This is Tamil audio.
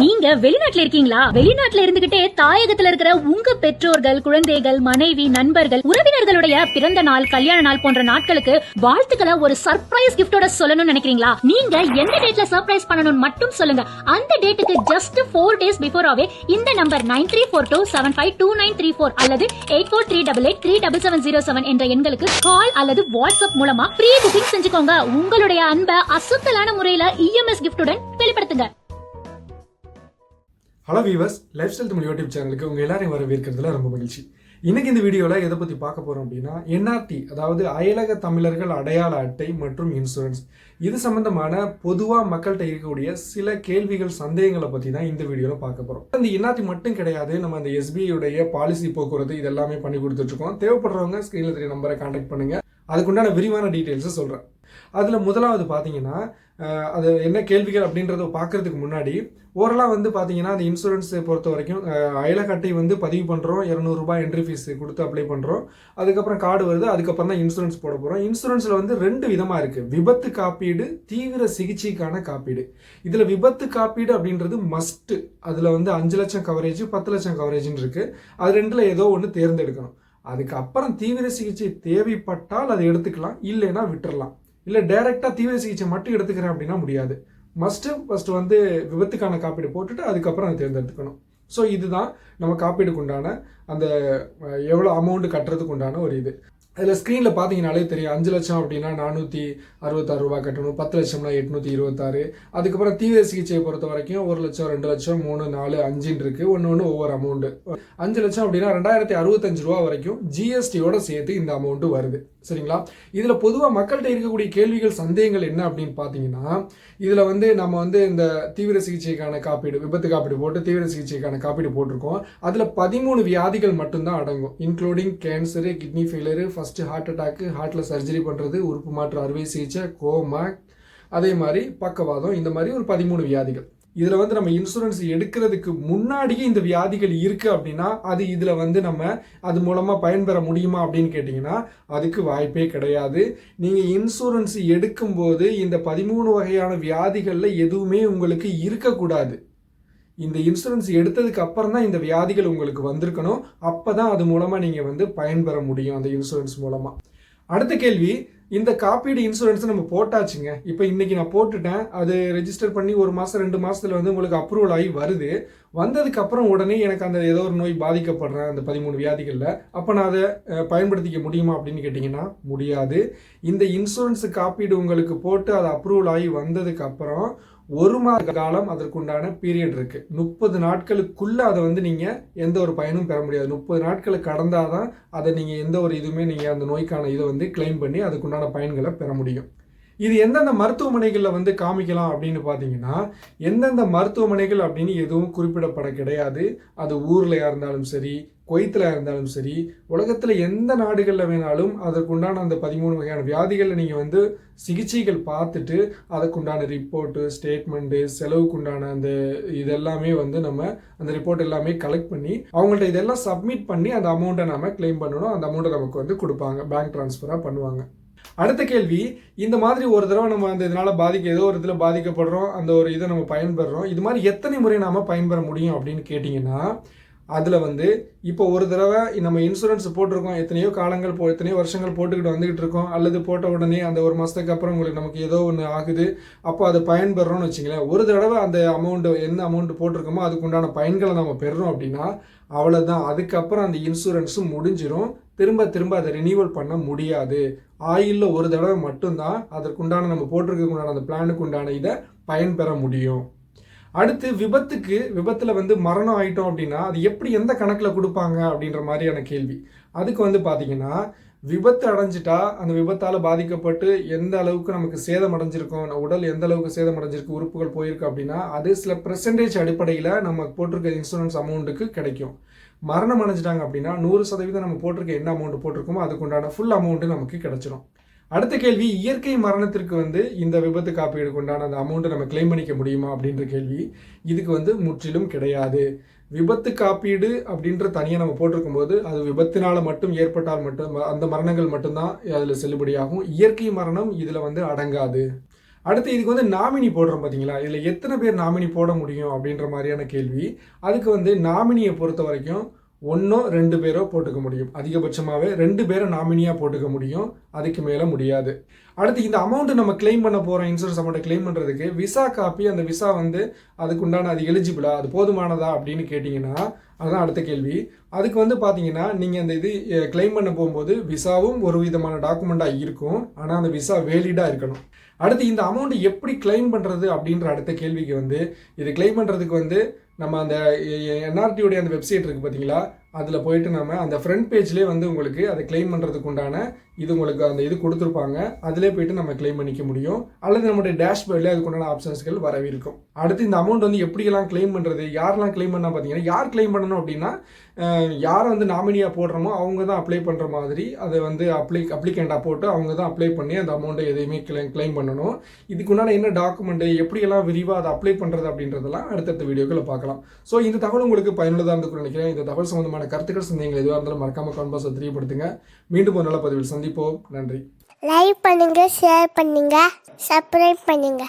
நீங்க வெளிநாட்டுல இருக்கீங்களா? வெளிநாட்டுல இருந்துகிட்டே தாயகத்துல இருக்கிற உங்க பெற்றோர்கள் குழந்தைகள் மனைவி நண்பர்கள் உறவினர்களுடைய பிறந்த நாள் கல்யாண நாள் போன்ற நாட்களுக்கு வாழ்த்துக்களை ஒரு சர்ப்ரைஸ் கிஃப்டோட சொல்லணும்னு நினைக்கிறீங்களா? நீங்க எந்த டேட்ல சர்ப்ரைஸ் பண்ணணும்னு மட்டும் சொல்லுங்க. அந்த டேட்டுக்கு ஜஸ்ட் ஃபோர் டேஸ் பிஃபோராவே இந்த number nine three four two seven five two nine three four அல்லது eight four three double eight three double seven zero seven என்ற எண்களுக்கு கால் அல்லது வாட்ஸ்அப் மூலமா ப்ரீ புக்கிங் செஞ்சுக்கோங்க. உங்களுடைய அன்பை அசுத்தலான முறையில இஎம்எஸ் கிஃப்டுடன் வெளிப்படுத்துங்க. Hello viewers lifestyle Tamil YouTube சேனலுக்கு உங்கள் எல்லாரையும் வரவேற்கிறதுல ரொம்ப மகிழ்ச்சி. இன்னைக்கு இந்த வீடியோவில் எதை பற்றி பார்க்க போகிறோம் அப்படின்னா என்ஆர்டி அதாவது அயலக தமிழர்கள் அடையாள அட்டை மற்றும் இன்சூரன்ஸ் இது சம்பந்தமான பொதுவாக மக்கள்கிட்ட இருக்கக்கூடிய சில கேள்விகள் சந்தேகங்களை பற்றி தான் இந்த வீடியோவில் பார்க்க போகிறோம் இந்த என்ஆர்டி மட்டும் கிடையாது நம்ம அந்த எஸ்பிஐயுடைய பாலிசி போக்குவரத்து இதெல்லாமே பண்ணி கொடுத்துட்ருக்கோம் தேவைப்படுறவங்க ஸ்க்ரீனில் தெரிய நம்பரை கான்டாக்ட் பண்ணுங்கள் அதுக்குண்டான விரிவான டீட்டெயில்ஸை சொல்கிறேன் அதில் முதலாவது பார்த்தீங்கன்னா அது என்ன கேள்விகள் அப்படின்றத பார்க்கறதுக்கு முன்னாடி ஓரலாக வந்து பார்த்தீங்கன்னா அந்த இன்சூரன்ஸை பொறுத்த வரைக்கும் அயலக்கட்டை வந்து பதிவு பண்ணுறோம் இரநூறுபா என்ட்ரி ஃபீஸ் கொடுத்து அப்ளை பண்ணுறோம் அதுக்கப்புறம் கார்டு வருது அதுக்கப்புறம் தான் இன்சூரன்ஸ் போட போகிறோம் இன்சூரன்ஸில் வந்து ரெண்டு விதமாக இருக்குது விபத்து காப்பீடு தீவிர சிகிச்சைக்கான காப்பீடு. இதில் விபத்து காப்பீடு அப்படின்றது மஸ்ட்டு அதில் வந்து அஞ்சு லட்சம் கவரேஜ் பத்து லட்சம் கவரேஜ்னு இருக்குது அது ரெண்டில் ஏதோ ஒன்று தேர்ந்தெடுக்கணும். அதுக்கப்புறம் தீவிர சிகிச்சை தேவைப்பட்டால் அதை எடுத்துக்கலாம் இல்லைன்னா விட்டுறலாம். இல்லை டைரெக்டாக தீவிர சிகிச்சை மட்டும் எடுத்துக்கிறேன் அப்படின்னா முடியாது. மஸ்ட்டு ஃபஸ்ட்டு வந்து விபத்துக்கான காப்பீடு போட்டுட்டு அதுக்கப்புறம் அதை தேர்ந்தெடுத்துக்கணும் ஸோ இதுதான் நம்ம காப்பீடுக்கு உண்டான அந்த எவ்வளோ அமௌண்ட்டு கட்டுறதுக்கு உண்டான ஒரு இது. அதில் ஸ்க்ரீனில் பார்த்தீங்கனாலே தெரியும். அஞ்சு லட்சம் அப்படின்னா நானூற்றி அறுபத்தாறு ரூபா கட்டணும். பத்து லட்சம்னா எட்நூற்றி இருபத்தாறு. அதுக்கப்புறம் தீவிர சிகிச்சையை பொறுத்த வரைக்கும் ஒரு லட்சம் ரெண்டு லட்சம் மூணு நாலு அஞ்சுன்னு இருக்குது ஒன்று ஒன்று ஒவ்வொரு அமௌண்ட்டு அஞ்சு லட்சம் அப்படின்னா ரெண்டாயிரத்தி அறுபத்தஞ்சு ரூபா வரைக்கும் ஜிஎஸ்டியோட சேர்த்து இந்த அமௌண்ட்டு வருது. சரிங்களா? இதில் பொதுவாக மக்கள்கிட்ட இருக்கக்கூடிய கேள்விகள் சந்தேகங்கள் என்ன அப்படின்னு பார்த்தீங்கன்னா இதில் வந்து நம்ம வந்து இந்த தீவிர சிகிச்சைக்கான காப்பீடு விபத்து காப்பீடு போட்டு தீவிர சிகிச்சைக்கான காப்பீடு போட்டிருக்கோம். அதில் பதிமூணு வியாதிகள் மட்டும்தான் அடங்கும். Including cancer kidney failure first heart attack ஹார்ட்டில் சர்ஜரி பண்ணுறது உறுப்பு மாற்று அறுவை சிகிச்சை கோமா அதே மாதிரி பக்கவாதம் இந்த மாதிரி ஒரு பதிமூணு வியாதிகள். இதில் வந்து நம்ம இன்சூரன்ஸ் எடுக்கிறதுக்கு முன்னாடியே இந்த வியாதிகள் இருக்குது அப்படின்னா அது இதில் வந்து நம்ம அது மூலமாக பயன்பெற முடியுமா அப்படின்னு கேட்டிங்கன்னா அதுக்கு வாய்ப்பே கிடையாது. நீங்கள் இன்சூரன்ஸ் எடுக்கும்போது இந்த பதிமூணு வகையான வியாதிகளில் எதுவுமே உங்களுக்கு இருக்கக்கூடாது. இந்த இன்சூரன்ஸ் எடுத்ததுக்கு அப்புறம் தான் இந்த வியாதிகள் உங்களுக்கு வந்திருக்கணும். அப்போ தான் அது மூலமாக நீங்கள் வந்து பயன்பெற முடியும் அந்த இன்சூரன்ஸ் மூலமாக அடுத்த கேள்வி இந்த காப்பீடு இன்சூரன்ஸ் நம்ம போட்டாச்சுங்க. இப்போ இன்னைக்கு நான் போட்டுட்டேன். அது ரெஜிஸ்டர் பண்ணி ஒரு மாதம் ரெண்டு மாதத்தில் வந்து உங்களுக்கு அப்ரூவல் ஆகி வருது. வந்ததுக்கு அப்புறம் உடனே எனக்கு அந்த ஏதோ ஒரு நோய் பாதிக்கப்படுறேன் அந்த பதிமூணு வியாதிகளில் அப்போ நான் அதை பயன்படுத்திக்க முடியுமா அப்படின்னு கேட்டிங்கன்னா முடியாது. இந்த இன்சூரன்ஸ் காப்பீடு உங்களுக்கு போட்டு அது அப்ரூவல் ஆகி வந்ததுக்கு அப்புறம் ஒரு மாத காலம் அதற்குண்டான பீரியட் இருக்கு. முப்பது நாட்களுக்குள்ள அதை வந்து நீங்க எந்த ஒரு பயனும் பெற முடியாது. முப்பது நாட்களை கடந்தாதான் அதை நீங்க எந்த ஒரு இதுவுமே நீங்க அந்த நோய்க்கான இதை வந்து கிளைம் பண்ணி அதுக்குண்டான பயன்களை பெற முடியும். இது எந்தெந்த மருத்துவமனைகளில் வந்து காமிக்கலாம் அப்படின்னு பார்த்தீங்கன்னா எந்தெந்த மருத்துவமனைகள் அப்படின்னு எதுவும் குறிப்பிடப்பட கிடையாது. அது ஊரில் இருந்தாலும் சரி குவைத்தில் இருந்தாலும் சரி உலகத்தில் எந்த நாடுகளில் வேணாலும் அதற்குண்டான அந்த பதிமூணு வகையான வியாதிகளில் நீங்கள் வந்து சிகிச்சைகள் பார்த்துட்டு அதுக்குண்டான ரிப்போர்ட்டு ஸ்டேட்மெண்ட்டு செலவுக்குண்டான அந்த இதெல்லாமே வந்து நம்ம அந்த ரிப்போர்ட் எல்லாமே கலெக்ட் பண்ணி அவங்கள்ட்ட இதெல்லாம் சப்மிட் பண்ணி அந்த அமௌண்ட்டை நம்ம கிளைம் பண்ணணும். அந்த அமௌண்ட்டை நமக்கு வந்து கொடுப்பாங்க. பேங்க் ட்ரான்ஸ்ஃபராக பண்ணுவாங்க. அடுத்த கேள்வி இந்த மாதிரி ஒரு தடவை நம்ம அந்த இதனால பாதிக்க ஏதோ ஒரு இதில் பாதிக்கப்படுறோம் அந்த ஒரு இதை நம்ம பயன்பெறோம் இது மாதிரி எத்தனை முறை நாம பயன்பெற முடியும் அப்படின்னு கேட்டிங்கன்னா அதில் வந்து இப்போ ஒரு தடவை நம்ம இன்சூரன்ஸ் போட்டிருக்கோம். எத்தனையோ காலங்கள் போ எத்தனையோ வருஷங்கள் போட்டுக்கிட்டு வந்துக்கிட்டு இருக்கோம். அல்லது போட்ட உடனே அந்த ஒரு மாதத்துக்கு அப்புறம் உங்களுக்கு நமக்கு ஏதோ ஒன்று ஆகுது. அப்போ அதை பயன்பெறோம்னு வச்சுங்களேன் ஒரு தடவை அந்த அமௌண்ட்டு என்ன அமௌண்ட் போட்டிருக்கோமோ அதுக்குண்டான பயன்களை நம்ம பெறுறோம் அப்படின்னா அவ்வளோதான் அதுக்கப்புறம் அந்த இன்சூரன்ஸும் முடிஞ்சிடும் திரும்ப திரும்ப அதை ரினியூவல் பண்ண முடியாது. ஆயிலில் ஒரு தடவை மட்டும்தான் அதற்குண்டான நம்ம போட்டிருக்க உண்டான அந்த பிளானுக்கு உண்டான இதை பயன்பெற முடியும். அடுத்து விபத்துக்கு விபத்தில் வந்து மரணம் ஆயிட்டோம் அப்படின்னா அது எப்படி எந்த கணக்கில் கொடுப்பாங்க அப்படின்ற மாதிரியான கேள்வி. அதுக்கு வந்து பார்த்தீங்கன்னா விபத்து அடைஞ்சிட்டா அந்த விபத்தால் பாதிக்கப்பட்டு எந்த அளவுக்கு நமக்கு சேதம் அடைஞ்சிருக்கும் உடல் எந்த அளவுக்கு சேதம் அடைஞ்சிருக்கு உறுப்புகள் போயிருக்கு அப்படின்னா அது சில பெர்சன்டேஜ் அடிப்படையில் நம்ம போட்டிருக்க இன்சூரன்ஸ் அமௌண்ட்டுக்கு கிடைக்கும். மரணம் அடைஞ்சிட்டாங்க அப்படின்னா நூறு சதவீதம் நம்ம போட்டிருக்க என்ன அமௌண்ட் போட்டிருக்கோமோ அதுக்குண்டான ஃபுல் அமௌண்ட்டு நமக்கு கிடச்சிரும். அடுத்த கேள்வி இயற்கை மரணத்திற்கு வந்து இந்த விபத்து காப்பீடுக்கு உண்டான அந்த அமௌண்ட்டை நம்ம கிளைம் பண்ணிக்க முடியுமா அப்படின்ற கேள்வி. இதுக்கு வந்து முற்றிலும் கிடையாது. விபத்து காப்பீடு அப்படின்ற தனியாக நம்ம போட்டிருக்கும் போது அது விபத்தினால் மட்டும் ஏற்பட்டால் மட்டும் அந்த மரணங்கள் மட்டும்தான் அதில் செல்லுபடியாகும். இயற்கை மரணம் இதில் வந்து அடங்காது. அடுத்து இதுக்கு வந்து நாமினி போடுறோம் பார்த்தீங்களா இதில் எத்தனை பேர் நாமினி போட முடியும் அப்படின்ற மாதிரியான கேள்வி. அதுக்கு வந்து நாமினியை பொறுத்த வரைக்கும் ஒன்றோ ரெண்டு பேரோ போட்டுக்க முடியும். அதிகபட்சமாகவே ரெண்டு பேரை நாமினியாக போட்டுக்க முடியும். அதுக்கு மேலே முடியாது. அடுத்து இந்த அமௌண்ட்டு நம்ம கிளைம் பண்ண போகிறோம் இன்சூரன்ஸ் அமௌண்ட்டை கிளைம் பண்ணுறதுக்கு விசா காப்பி அந்த விசா வந்து அதுக்கு உண்டான அது எலிஜிபிளா அது போதுமானதா அப்படின்னு கேட்டிங்கன்னா அதுதான் அடுத்த கேள்வி. அதுக்கு வந்து பார்த்தீங்கன்னா நீங்கள் அந்த இது கிளைம் பண்ண போகும்போது விசாவும் ஒரு விதமான டாக்குமெண்ட்டாக இருக்கும். ஆனால் அந்த விசா வேலிடாக இருக்கணும். அடுத்து இந்த அமௌண்ட் எப்படி கிளைம் பண்ணுறது அப்படின்ற அடுத்த கேள்விக்கு வந்து இது கிளைம் பண்ணுறதுக்கு வந்து நம்ம அந்த என்ஆர்டியுடைய அந்த வெப்சைட் இருக்குது பார்த்தீங்களா அதில் போயிட்டு நம்ம அந்த ஃப்ரண்ட் பேஜ்லேயே வந்து உங்களுக்கு அதை கிளைம் பண்ணுறதுக்கு உண்டான இது உங்களுக்கு அந்த இது கொடுத்துருப்பாங்க. அதிலே போயிட்டு நம்ம கிளைம் பண்ணிக்க முடியும். அல்லது நம்மளுடைய டேஷ்போர்ட்லேயே அதுக்குண்டான ஆப்ஷன்ஸ்கள் ஆப்ஷன்ஸ்கள் வரவிருக்கும் அடுத்து இந்த அமௌண்ட் வந்து எப்படியெல்லாம் கிளைம் பண்ணுறது யாரெல்லாம் கிளைம் பண்ணால் பார்த்தீங்கன்னா யார் கிளைம் பண்ணணும் அப்படின்னா யாரை வந்து நாமினியாக போடுறோமோ அவங்க தான் அப்ளை பண்ணுற மாதிரி அதை வந்து அப்ளை அப்ளிகேண்டாக போட்டு அவங்க தான் அப்ளை பண்ணி அந்த அமௌண்ட்டை எதையுமே கிளைம் கிளைம் பண்ணணும். இதுக்குண்டான என்ன டாக்குமெண்ட்டு எப்படியெல்லாம் விரிவாக அதை அப்ளை பண்ணுறது அப்படின்றதெல்லாம் அடுத்தடுத்த வீடியோக்களை பார்க்கலாம். ஸோ இந்த தகவல் உங்களுக்கு பயனுள்ளதாக இருந்துக்கும் நினைக்கிறேன். இந்த தகவல் சம்பந்தமான கருத்துக்கள் சந்தேகங்கள் எதுவாக இருந்தாலும் மறக்காம கமெண்ட் தெரியப்படுத்துங்க. மீண்டும் ஒரு நல்ல பதிவில் சந்திப்போம். நன்றி. லைக் பண்ணுங்க ஷேர் பண்ணுங்க சப்ஸ்கிரைப் பண்ணுங்க.